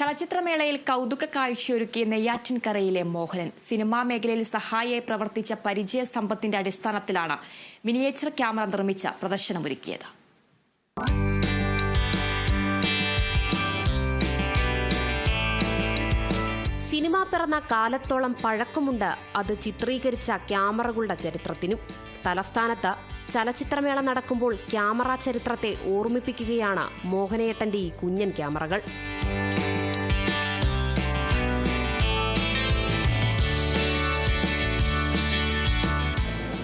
ചലച്ചിത്രമേളയിൽ കൗതുക കാഴ്ചയൊരുക്കിയ നെയ്യാറ്റിൻകരയിലെ മോഹനൻ സിനിമാ മേഖലയിൽ സഹായിയായി പ്രവർത്തിച്ച പരിചയ സമ്പത്തിന്റെ അടിസ്ഥാനത്തിലാണ് മിനിയേച്ചർ ക്യാമറ നിർമ്മിച്ച പ്രദർശനമൊരുക്കിയത്. സിനിമ പിറന്ന കാലത്തോളം പഴക്കമുണ്ട് അത് ചിത്രീകരിച്ച ക്യാമറകളുടെ ചരിത്രത്തിനും. തലസ്ഥാനത്ത് ചലച്ചിത്രമേള നടക്കുമ്പോൾ ക്യാമറ ചരിത്രത്തെ ഓർമ്മിപ്പിക്കുകയാണ് മോഹനേട്ടന്റെ ഈ കുഞ്ഞൻ ക്യാമറകൾ.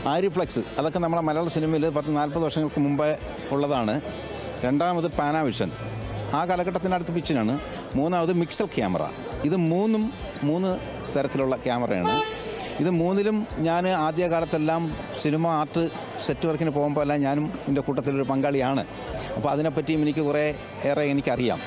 ആരിഫ്ലെക്സ് അതൊക്കെ നമ്മുടെ മലയാള സിനിമയിൽ പത്ത് നാൽപ്പത് വർഷങ്ങൾക്ക് മുമ്പേ ഉള്ളതാണ്. രണ്ടാമത് പാനാവിഷൻ. ആ കാലഘട്ടത്തിന്റെ അടുത്ത് പിച്ചിനാണ്. മൂന്നാമത് മിക്സൽ ക്യാമറ. ഇത് മൂന്നും മൂന്ന് തരത്തിലുള്ള ക്യാമറയാണ്. ഇത് മൂന്നിലും ഞാൻ ആദ്യകാലത്തെല്ലാം സിനിമ ആർട്ട് സെറ്റ് വർക്കിന് പോകുമ്പോൾ എല്ലാം ഞാനും എന്റെ കൂട്ടത്തിലൊരു പങ്കാളിയാണ്. അപ്പോൾ അതിനെപ്പറ്റിയും എനിക്ക് കുറേ ഏറെ എനിക്കറിയാം.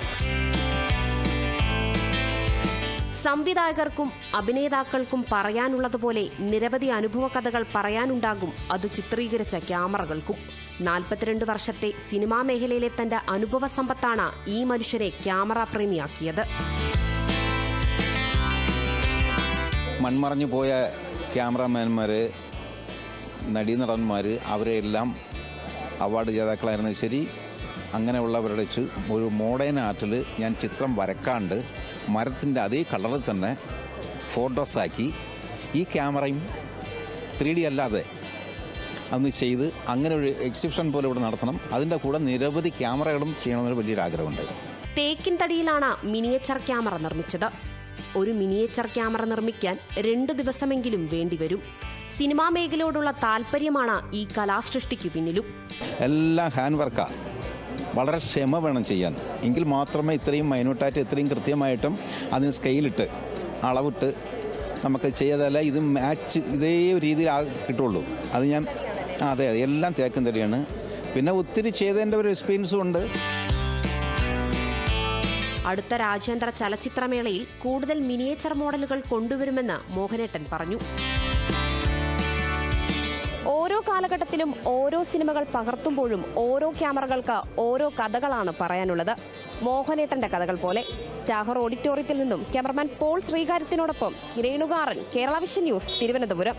സംവിധായകർക്കും അഭിനേതാക്കൾക്കും പറയാനുള്ളതുപോലെ നിരവധി അനുഭവ കഥകൾ പറയാനുണ്ടാകും. അത് ചിത്രീകരിച്ച ക്യാമറകൾക്കും. നാൽപ്പത്തിരണ്ട് വർഷത്തെ സിനിമാ മേഖലയിലെ തന്റെ അനുഭവ സമ്പത്താണ് ഈ മനുഷ്യരെ ക്യാമറ പ്രേമിയാക്കിയത്. മൺമറഞ്ഞു പോയ ക്യാമറാമാൻമാർ നടീനടന്മാർ അവരെല്ലാം അവാർഡ് ജേതാക്കളായിരുന്നു ശരി. അങ്ങനെയുള്ളവരുടെ വെച്ച് ഒരു മോഡേൺ ആർട്ടിൽ ഞാൻ ചിത്രം വരക്കാണ്ട് മരത്തിന്റെ അതേ കളറിൽ തന്നെ ഫോട്ടോസാക്കി ഈ ക്യാമറയും ത്രീ ഡി അല്ലാതെ അന്ന് ചെയ്ത് അങ്ങനെ ഒരു എക്സിബിഷൻ പോലെ ഇവിടെ നടത്തണം. അതിന്റെ കൂടെ നിരവധി ക്യാമറകളും ചെയ്യണമെന്നൊരു വലിയൊരു ആഗ്രഹമുണ്ട്. തേക്കിൻ തടിയിലാണ് മിനിയേച്ചർ ക്യാമറ നിർമ്മിച്ചത്. ഒരു മിനിയേച്ചർ ക്യാമറ നിർമ്മിക്കാൻ രണ്ട് ദിവസമെങ്കിലും വേണ്ടിവരും സിനിമാ മേഖലയോടുള്ള താല്പര്യമാണ് ഈ കലാസൃഷ്ടിക്ക് പിന്നിലും. എല്ലാം ഹാൻഡ് വർക്കാണ് വളരെ ക്ഷമ വേണം ചെയ്യാൻ. എങ്കിൽ മാത്രമേ ഇത്രയും മൈന്യൂട്ടായിട്ട് ഇത്രയും കൃത്യമായിട്ടും അതിന് സ്കെയിലിട്ട് അളവിട്ട് നമുക്ക് ചെയ്താലേ ഇത് മാച്ച് ഇതേ രീതിയിൽ കിട്ടുള്ളൂ. അത് ഞാൻ അതെ അതെ എല്ലാം തേക്കും തരികയാണ് പിന്നെ ഒത്തിരി ചെയ്തതിന്റെ ഒരു എക്സ്പീരിയൻസും ഉണ്ട്. അടുത്ത രാജ്യാന്തര ചലച്ചിത്രമേളയിൽ കൂടുതൽ മിനിയേച്ചർ മോഡലുകൾ കൊണ്ടുവരുമെന്ന് മോഹനേട്ടൻ പറഞ്ഞു. ഓരോ കാലഘട്ടത്തിലും ഓരോ സിനിമകൾ പകർത്തുമ്പോഴും ഓരോ ക്യാമറകൾക്ക് ഓരോ കഥകളാണ് പറയാനുള്ളത്. മോഹനേട്ടന്റെ കഥകൾ പോലെ ടാഹർ ഓഡിറ്റോറിയത്തിൽ നിന്നും ക്യാമറമാൻ പോൾ ശ്രീകാര്യത്തിനോടൊപ്പം കിരേണുകാറൻ കേരള വിഷൻ ന്യൂസ് തിരുവനന്തപുരം.